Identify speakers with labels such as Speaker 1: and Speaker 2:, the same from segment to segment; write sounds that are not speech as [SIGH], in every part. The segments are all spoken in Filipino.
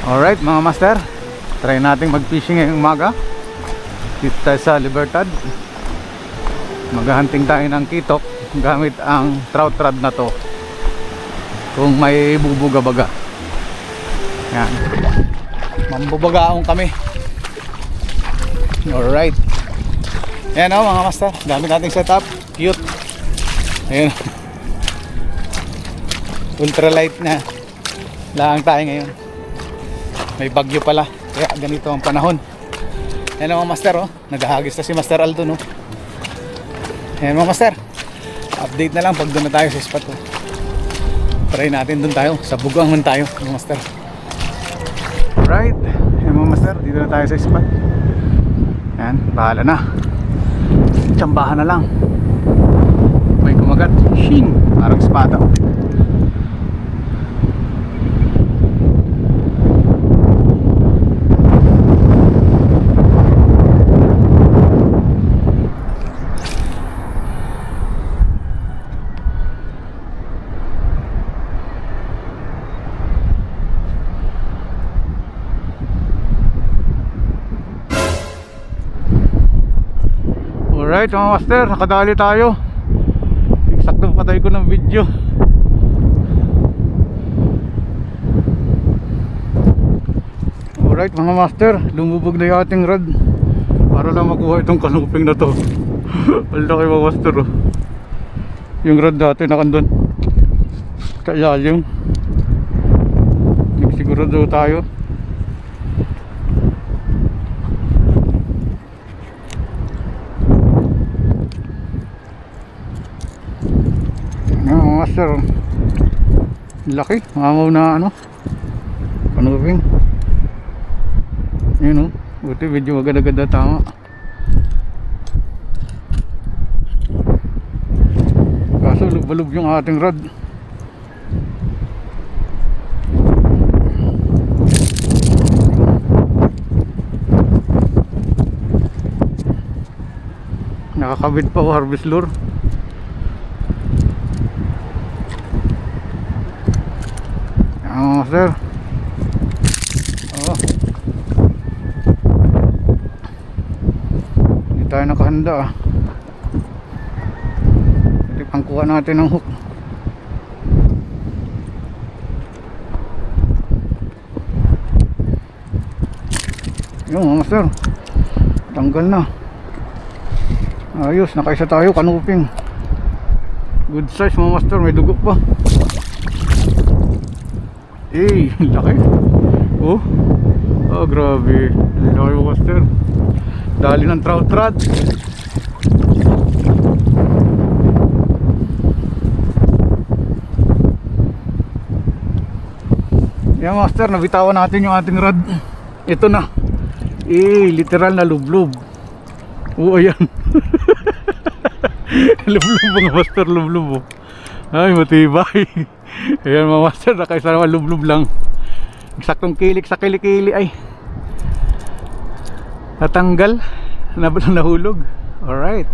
Speaker 1: Alright mga master. Try natin mag-fishing ngayong umaga. Dito tayo sa Libertad. Maghahunting tayo ng kitok Gamit ang trout rod na to. Kung may bubuga-baga. Yan. Mambubagaong kami. Alright. Yan o mga master. Dami nating setup. Cute. Ayan. Ultralight na. Lang tayo ngayon may bagyo pala. Kaya ganito ang panahon. Yan mga master oh. Naghahagis na si master Aldo no? Yan mga master. Update na lang pag doon na tayo sa spot oh. try natin doon tayo. Sa bugang man tayo mga master. Right. Yan mga master dito na tayo sa spot. Yan bahala na. Tsambahan na lang. May kumagat shing parang espada Alright mga master, nakadali tayo. Eksaktong patay ko ng video. Alright mga master, lumubog na yung ating rod Para lang makuha itong kanuping na to. [LAUGHS] Ang laki mga master oh. Yung rod dati nakandun. Sa ilalim Nagsigurado tayo Ano mga master Laki. Mamaw na ano Kanuping Yun o Buti medyo maganda-ganda tama. Kaso lub-lub yung ating rod. Nakakabit pa o harvest lure Oo, sir. Oo. Hindi tayo nakahanda ah. Pwede pang kuha natin ng hook. Yung mga. Tanggal na. Ayos, nakaisa tayo kanuping. Good size mga master, may dugo pa. Eh, [LAUGHS] laki. Oh. Oh, grabe. Laki mo, master. Dali ng trout rod. Yan, master. Nabitawan natin yung ating rod. Ito na. Eh, literal na lublub. Oo, ayan. [LAUGHS] lublub mga master, lublub. Oh. Ay, matibay. [LAUGHS] Ayan mga master, nakaisa naman lublub lang. Eksaktong kilik sa kilikili ay natanggal. Nab [LAUGHS] nahulog. Alright.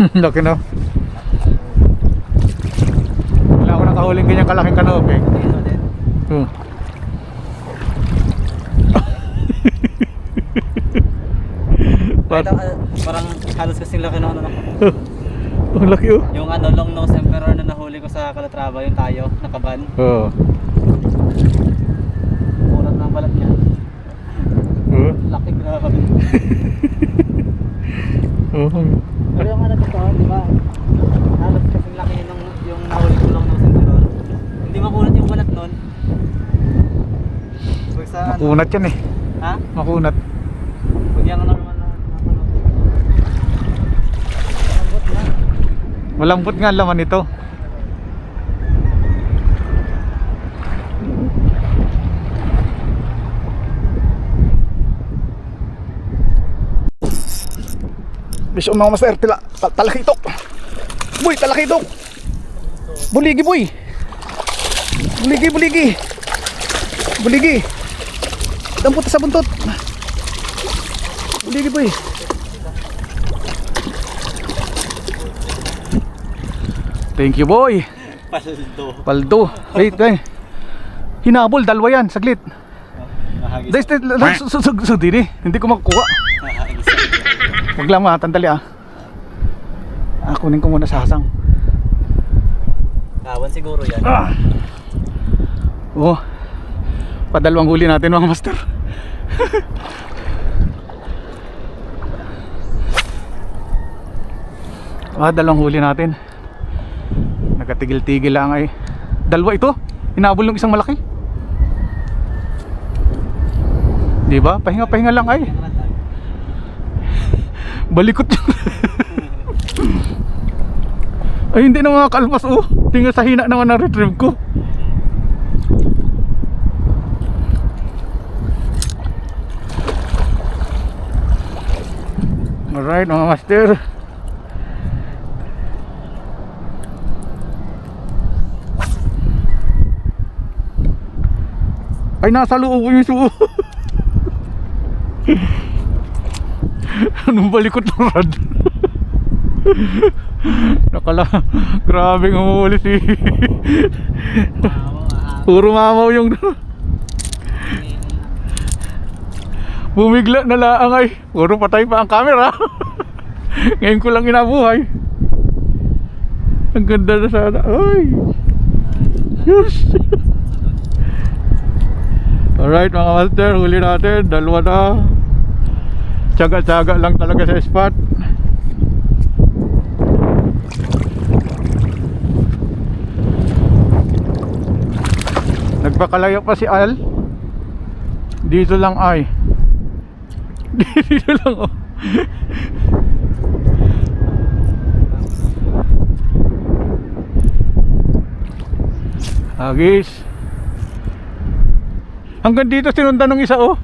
Speaker 1: [LAUGHS] Laki na. Wala ako nakahuling ganyan kalaking kanope. Hmm.
Speaker 2: Ito, ah, parang halos kasing laki ng ano, no? [LAUGHS]
Speaker 1: Ang laki oh.
Speaker 2: yung ano, long nose emperor na nahuli ko sa Calatrava, yung tayo, nakaban.
Speaker 1: Oo.
Speaker 2: Murat na ang balat niya.
Speaker 1: Oh.
Speaker 2: Laki grabe. [LAUGHS]
Speaker 1: Oh.
Speaker 2: Pero yung ano dito, di ba? Halos kasing laki nung yung nahuli ko long nose emperor. Hindi makunat yung balat nun. Pag sa ano,
Speaker 1: Makunat yan eh.
Speaker 2: ha?
Speaker 1: Makunat.
Speaker 2: Pag yung normal na nakunat. Lambot na.
Speaker 1: Malambot nga laman nito. Biso mga master, tila, tal talakitok. Boy, talakitok. Buligi boy. Buligi, buligi. Buligi. Dampot sa buntot. Buligi boy. Thank you boy.
Speaker 2: Paldo.
Speaker 1: Paldo. Wait, eh. Hinabol, dalawa yan, saglit. Dahil, dahil, su- su- su- su- dini, hindi ko makukuha. Huwag lang mga tandali ah. Ah, kunin ko muna sa hasang.
Speaker 2: Kawan siguro yan.
Speaker 1: Ah. Oo. Padalawang huli natin mga master. [LAUGHS] ah, dalawang huli natin. Nagatigil-tigil lang ay. Dalawa ito. Hinabol ng isang malaki. Di ba? Pahinga-pahinga lang ay. [LAUGHS] Balikot yun. [LAUGHS] ay hindi na mga kalpas oh. Tingnan sa hina naman ng retrieve ko. Alright mga master. Ay nasa loob yung suo. Anong balikot ng rad? Nakala, grabe ng umuli si Puro mamaw yung Bumigla na laang ay. Puro patay pa ang camera. Ngayon ko lang inabuhay. Ang ganda na sana. Ay. Yes Alright mga master Huli natin Dalawa na Tsaga-tsaga lang talaga sa spot Nagpakalayo pa si Al. Dito lang ay. [LAUGHS] Dito lang oh. Agis. Hanggang dito sinundan ng isa oh.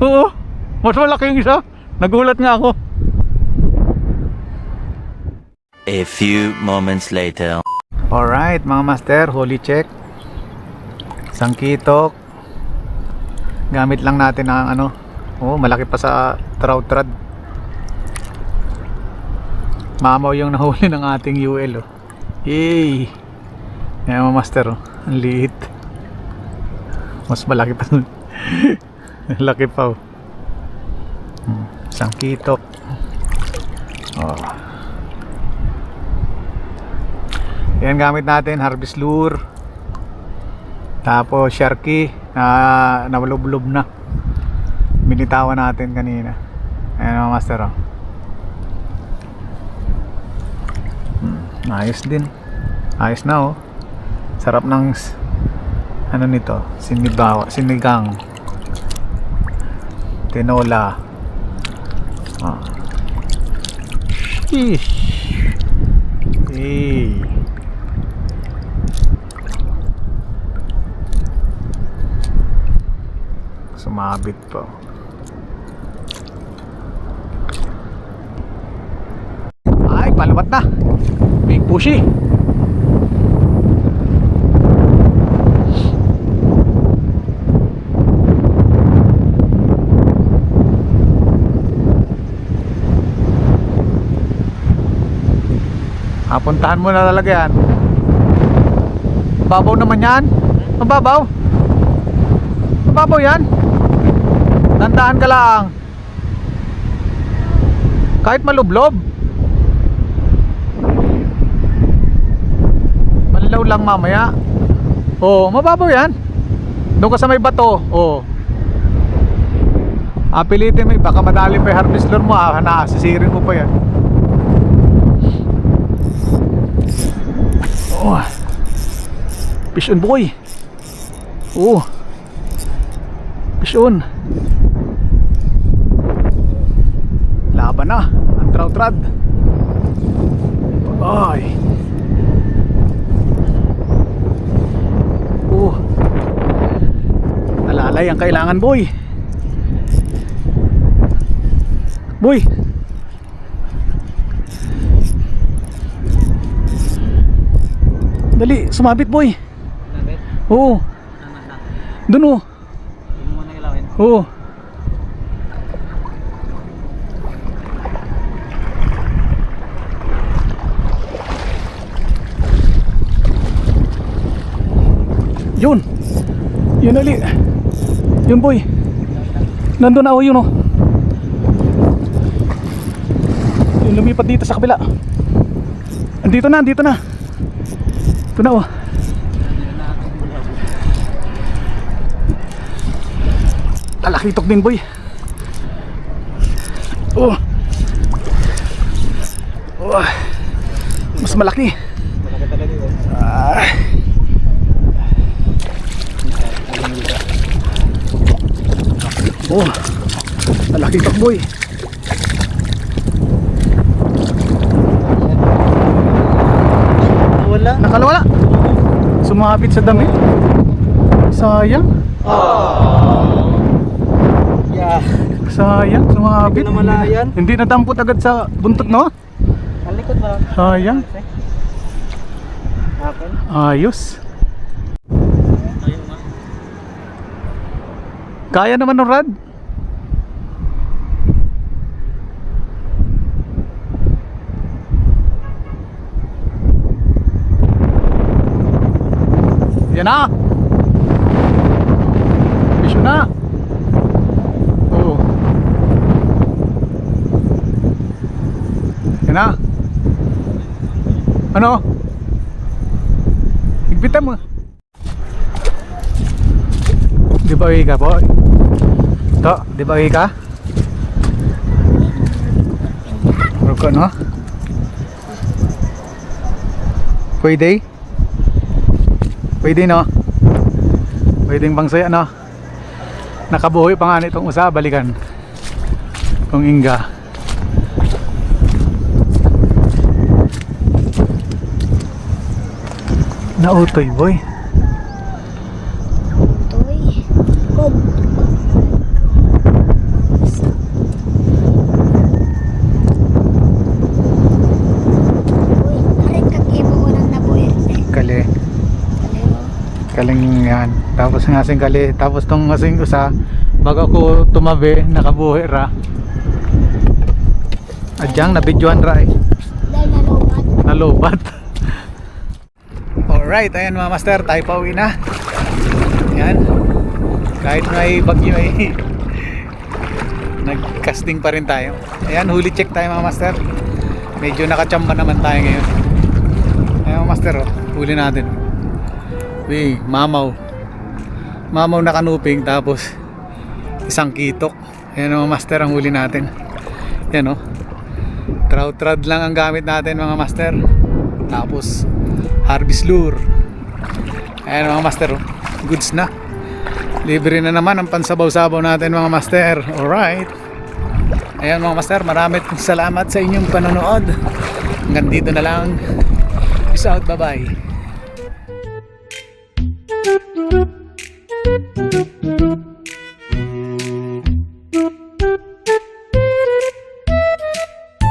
Speaker 1: Oo. Mas malaki yung isa. Nagulat nga ako.
Speaker 3: A few moments later.
Speaker 1: Alright mga master, holy check. Sangkitok. Gamit lang natin ang ano. Oh, malaki pa sa trout rod. Mamaw yung [LAUGHS] nahuli ng ating UL oh. Yay! Yan mga master oh. Ang liit. Mas malaki pa. [LAUGHS] Laki pa oh. Hmm, Sangkitok. Oh. Yan gamit natin, harvest lure. Tapos sharky na nawalublob na. Binitawan natin kanina. Ayan mga master oh. Hmm, ayos din. Ayos na oh. Sarap ng ano nito, sinigaw, sinigang. Tinola. Oh. Sheesh. Hey. Sumabit pa. Ay, palubat na. Big pushy. Apuntahan mo na talaga yan. Babaw naman yan. Mababaw. Mababaw yan. Nandahan ka lang. Kahit malublob. Malaw lang mamaya. Oo, mababaw yan. Doon ka sa may bato. Oo. Ah, pilitin mo. eh. Baka madali pa yung harvest lure mo. Ah, na, sisirin mo pa yan. Oh. Fish on boy. Oh. Fish on. Laban na. Ang trout rod. Ay. Oh. Alalay ang kailangan boy. Boy. Dali, sumabit boy.
Speaker 2: Nabit?
Speaker 1: Oo. Doon oh.
Speaker 2: Mo muna ilawin.
Speaker 1: Oo. Yun. Yun ali. Yun boy. Nandun na oh yun oh. Yung lumipat dito sa kabila. Andito na, andito na. Ito na oh. Alakitok din boy. Oh. Oh. Mas malaki.
Speaker 2: Malaki talaga yun.
Speaker 1: Ah. Oh. Alakitok boy.
Speaker 2: Wala.
Speaker 1: Nakalawala. Sumabit sa damit. Sayang.
Speaker 2: Yeah.
Speaker 1: Sayang, sumabit.
Speaker 2: Hindi ko namalayan.
Speaker 1: Hindi nadampot agad sa buntot, no?
Speaker 2: Ang likod ba?
Speaker 1: Sayang. Ayos. Kaya naman ng rad. Yan na. Bisyo na. Oo. Yan na. Ano? Higpitan mo. Di ba ka po? To, di ba ka? Ruko no? Pwede? Pwede no? Pwedeng bang saya no? Nakabuhay pa nga nitong usa, balikan. Kung inga. Nautoy boy. Kaling yan. Tapos nga sing kali. Tapos tong asing usa. Bago ko tumabi, nakabuhi ra. Adyang, nabidyohan ra eh.
Speaker 4: Nalubat. [LAUGHS]
Speaker 1: Alright, ayan mga master, tayo pa uwi na. Yan. Kahit may bagyo ay [LAUGHS] nag-casting pa rin tayo. Ayan, huli check tayo mga master. Medyo nakachamba naman tayo ngayon. Ayan mga master, oh, huli natin. Uy, mamaw. Mamaw na kanuping tapos isang kitok. Ayan mga master ang huli natin. Yan oh. Trout rod lang ang gamit natin mga master. Tapos harvest lure. Ayan mga master, oh. goods na. Libre na naman ang pansabaw-sabaw natin mga master. Alright. Ayan mga master, maraming salamat sa inyong panonood. Hanggang dito na lang. Peace out, bye-bye. Thank you.